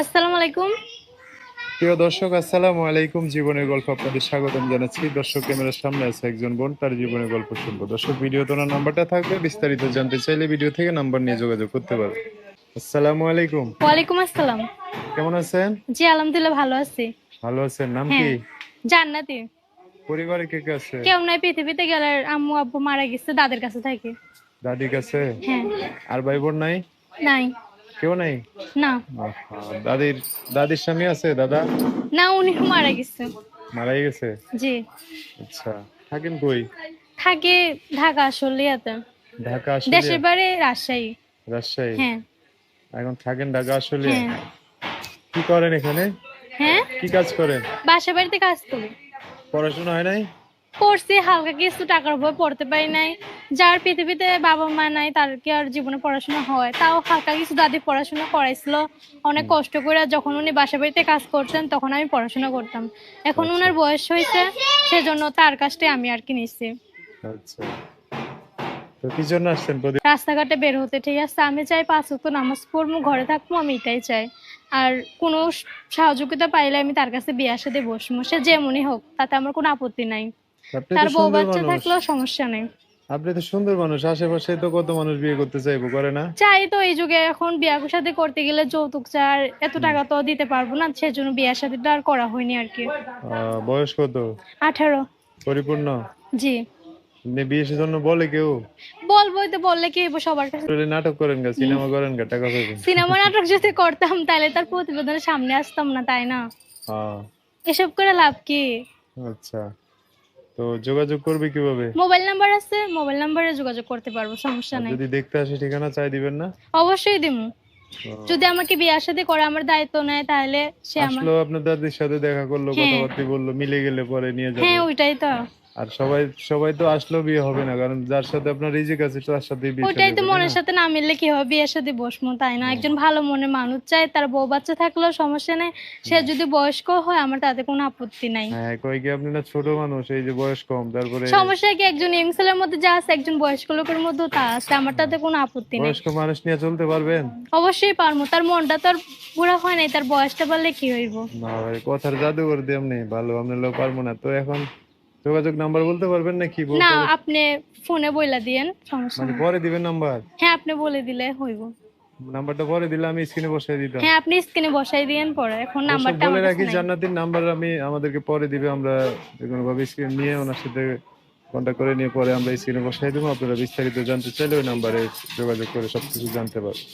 আসসালামু আলাইকুম। প্রিয় দর্শক আসসালামু আলাইকুম। জীবনের গল্প আপনাদের স্বাগতম জানাচ্ছি। দর্শক ক্যামেরার সামনে আছে একজন বোন তার জীবনের গল্প শুনব। দর্শক ভিডিও তোনার নাম্বারটা থাকবে। বিস্তারিত জানতে চাইলে ভিডিও থেকে নাম্বার নিয়ে যোগাযোগ করতে পারবে আসসালামু আলাইকুম। ওয়ালাইকুম আসসালাম। কেমন আছেন? জি আলহামদুলিল্লাহ ভালো আছি। ভালো আছেন? নাম কি? হ্যাঁ জান্নাতি। পরিবারে কে কে আছে? কেউ নাই পৃথিবীতে গেলে আম্মু আব্বু মারা গেছে দাদের কাছে থাকি। দাদির কাছে? হ্যাঁ। আর ভাই বোন নাই? নাই। কেউ নাই? না। দাদির দাদির স্বামী আছে দাদা? না উনি মারা গেছে। মারাই গেছে? জি। আচ্ছা থাকেন কই? থাকে ঢাকা আসলিয়াতে ঢাকা আসলে দেশের বাড়ি রাজশাহী। রাজশাহী? হ্যাঁ। এখন থাকেন ঢাকা আসলে হ্যাঁ। কি করেন এখানে? হ্যাঁ? কি কাজ করেন? বাসা বাড়িতে কাজ করি। পড়াশোনা হয় নাই? পড়ছি হালকা কিছু টাকার উপর পড়তে পারি নাই। যার পৃথিবীতে বাবা মা নাই তার কি আর জীবনে পড়াশোনা হয়? তাও হালকা কিছু দাদি পড়াশোনা করাইছিল। অনেক কষ্ট করে যখন উনি বাসা বাড়িতে কাজ করতেন তখন আমি পড়াশোনা করতাম। এখন ওনার বয়স হয়েছে সেজন্য তার কাছটাই আমি আর কি নিচ্ছি আচ্ছা। তো কি জন্য আসছেন প্রদীপ? রাস্তাঘাটে বের হতে ঠিক আছে আমি চাই পাঁচ ওয়াক্ত নামাজ পড়ব ঘরে থাকব আমি এটাই চাই। আর কোনো সহযোগিতা পাইলে আমি তার কাছে বিয়ে সাথে বসবো সে যেমনই হোক তাতে আমার কোনো আপত্তি নাই। তার বউ বাচ্চা থাকলেও সমস্যা নেই। আপনি তো সুন্দর মানুষ আশেপাশে তো কত মানুষ বিয়ে করতে চাইব করে না? চাই তো এই যুগে এখন বিয়ার সাথে করতে গেলে যৌতুক চার এত টাকা তো দিতে পারব না সেজন্য বিয়ার সাথে আর করা হয়নি আর কি। বয়স কত? আঠারো। পরিপূর্ণ? জি। আপনি বিয়ের জন্য বলে কেউ? বলবোই তো বললে কি সবার কাছে? নাটক করেন গা সিনেমা করেন গা টাকা পাবেন সিনেমা নাটক যদি করতাম তাহলে তার প্রতিবেদনের সামনে আসতাম না তাই না? হ্যাঁ। এসব করে লাভ কি? আচ্ছা। তো যোগাযোগ করবে কীভাবে? মোবাইল নাম্বার আছে মোবাইল নাম্বারে যোগাযোগ করতে পারব সমস্যা নাই। যদি দেখতে আসে ঠিকানা চাই দিবেন না? অবশ্যই দিমু। যদি আমাকে বিয়ার সাথে করে আমার দায়িত্ব নেয় তাহলে সে আমার আসলো আপনার দাদির সাথে দেখা করল হ্যাঁ। কথাবার্তা বলল মিলে গেলে পরে নিয়ে যাবে। হ্যাঁ ওইটাই তো। আর সবাই সবাই তো আসলেও বিয়ে হবে না কারণ যার সাথে আপনার রিজিক আছে তার সাথে বিয়ে ওইটাই তো মনের সাথে না মিললে কি হবে? বিয়ের সাথে বসবো তাই না? একজন ভালো মনের মানুষ চাই তার বউ বাচ্চা থাকলেও সমস্যা নেই। সে যদি বয়স্ক হয় আমার তাতে কোনো আপত্তি নাই। হ্যাঁ কয় কি আপনি না ছোট মানুষ এই যে বয়স কম তারপরে সমস্যা কি একজন ইয়ং ছেলের মধ্যে যা আছে একজন বয়স্ক লোকের মধ্যে তা আছে আমার তাতে কোনো আপত্তি নেই। বয়স্ক মানুষ নিয়ে চলতে পারবেন? অবশ্যই পারব তার মনটা তো আর পুরা হয় নাই তার বয়সটা বললে কি হইব? না কথার জাদুঘর দিয়ে আপনি ভালো আপনি লোক পারব না। তো এখন যোগাযোগ নাম্বার বলতে পারবেন না কি বলতে না আপনি ফোনে বইলা দিয়েন সমস্যা মানে পরে দিবেন নাম্বার? হ্যাঁ আপনি বলে দিলে হইব। নাম্বারটা পরে দিলে আমি স্ক্রিনে বসাই দিতাম। হ্যাঁ আপনি স্ক্রিনে বসাই দিয়েন পরে এখন নাম্বারটা বলে রাখি। জান্নাতির নাম্বার আমি আমাদেরকে পরে দিবে আমরা কোনো ভাবে স্ক্রিন নিয়ে ওনার সাথে কন্ট্যাক্ট করে নিয়ে পরে আমরা স্ক্রিনে বসাই দেবো। আপনারা বিস্তারিত জানতে চাইলে ওই নাম্বারে যোগাযোগ করে সবকিছু জানতে পারবেন।